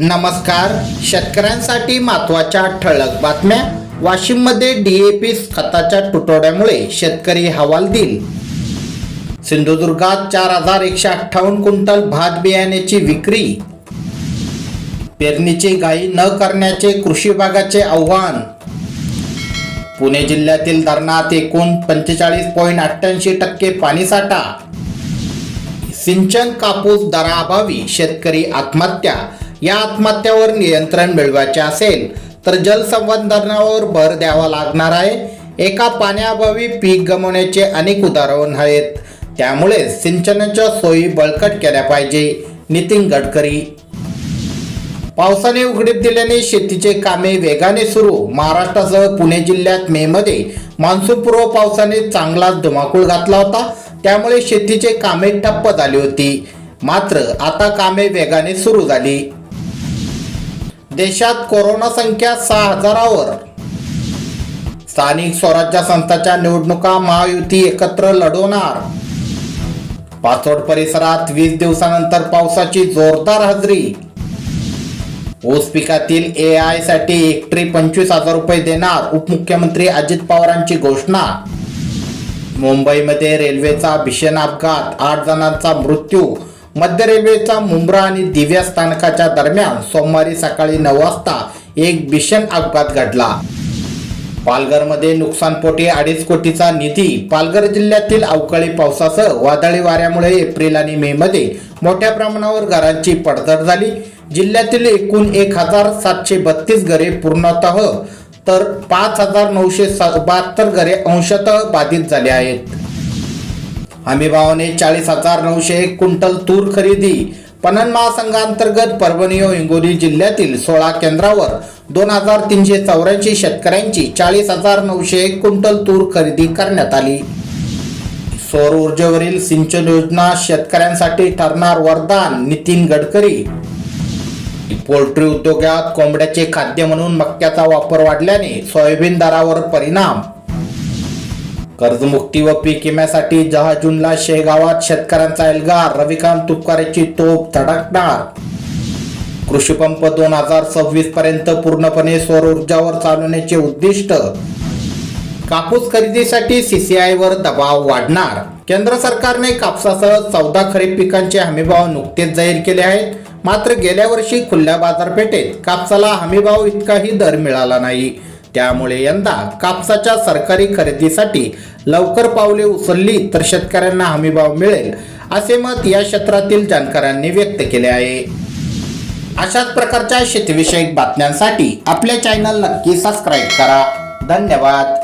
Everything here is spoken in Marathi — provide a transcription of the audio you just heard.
नमस्कार. शेतकऱ्यांसाठी महत्त्वाच्या ठळक बातम्या. वाशिममध्ये डीएपी खताच्या तुटवड्यामुळे शेतकरी हवालदिल सिंधुदुर्गात चार हजार एकशे अठ्ठावन्न क्विंटल भात बियाण्याची विक्री. पेरणीची गाई न करण्याचे कृषी विभागाचे आव्हान. पुणे जिल्ह्यातील धरणात एकूण पंचेचाळीस पॉईंट अठ्ठ्याऐंशी टक्के पाणीसाठा सिंचन कापूस दराअभावी शेतकरी आत्महत्या. या आत्महत्यावर नियंत्रण मिळवायचे असेल तर जलसंवर्धनावर भर द्यावा लागणार आहे. एका पाण्याअभावी पीक गमवण्याचे अनेक उदाहरण आहेत. त्यामुळे सिंचनाच्या सोयी बळकट केल्या पाहिजे नितीन गडकरी. पावसाने उघडीप दिल्याने शेतीचे कामे वेगाने सुरू. महाराष्ट्रासह पुणे जिल्ह्यात मे मध्ये मान्सूनपूर्व पावसाने चांगलाच धुमाकूळ घातला होता. त्यामुळे शेतीचे कामे ठप्प झाली होती. मात्र आता कामे वेगाने सुरू झाली. देशात कोरोना संख्या सहा हजारावर. स्थानिक स्वराज्य संस्थाच्या निवडणुका महायुती एकत्र लढवणार. पाचोड परिसरात वीस दिवसानंतर पावसाची जोरदार हजेरी. ऊस पिकातील ए आयसाठी एकट्री पंचवीस हजार रुपये देणार उपमुख्यमंत्री अजित पवारांची घोषणा. मुंबईमध्ये रेल्वेचा भीषण अपघात आठ जणांचा मृत्यू मध्य रेल्वेचा मुंब्रा आणि दिव्या स्थानकाच्या दरम्यान सोमवारी सकाळी नऊ वाजता एक भीषण अपघात घडला. पालघरमध्ये नुकसानपोटी अडीच कोटीचा निधी पालघर जिल्ह्यातील अवकाळी पावसासह वादळी वाऱ्यामुळे एप्रिल आणि मे मध्ये मोठ्या प्रमाणावर घरांची पडझड झाली. जिल्ह्यातील एकूण एक हजार सातशे बत्तीस घरे पूर्णतः तर पाच हजार नऊशे बहात्तर घरे अंशतः बाधित झाले आहेत. हमीभावाने चाळीस हजार नऊशे एक क्विंटल तूर खरेदी. पणन महासंघांतर्गत परभणी व हिंगोली जिल्ह्यातील सोळा केंद्रावर दोन हजार तीनशे चौऱ्याऐंशी शेतकऱ्यांची चाळीस हजार नऊशे एक क्विंटल तूर खरेदी करण्यात आली. सौर ऊर्जेवरील सिंचन योजना शेतकऱ्यांसाठी ठरणार वरदान नितीन गडकरी. पोल्ट्री उद्योगात कोंबड्याचे खाद्य म्हणून मक्याचा वापर वाढल्याने सोयाबीन दरावर परिणाम कर्जमुक्ती व पीक विम्यासाठी जहाजूनला शेगावात शेतकऱ्यांचा एल्गार रविकांत तुपकारेची तोप धडकणार. कृषीपंप दोन हजार सव्वीस पर्यंत पूर्णपणे सौर ऊर्जावर चालवण्याचे उद्दिष्ट. कापूस खरेदीसाठी सीसीआय वर दबाव वाढणार. केंद्र सरकारने कापसासह चौदा खरीप पिकांचे हमीभाव नुकतेच जाहीर केले आहेत. मात्र गेल्या वर्षी खुल्या बाजारपेठेत कापसाला हमीभाव इतकाही दर मिळाला नाही. त्यामुळे यंदा कापसाच्या सरकारी खरेदीसाठी लवकर पावले उचलली तर शेतकऱ्यांना हमीभाव मिळेल असे मत या क्षेत्रातील जाणकारांनी व्यक्त केले आहे. अशाच प्रकारच्या शेतीविषयक बातम्यांसाठी आपल्या चॅनल नक्की सबस्क्राईब करा. धन्यवाद.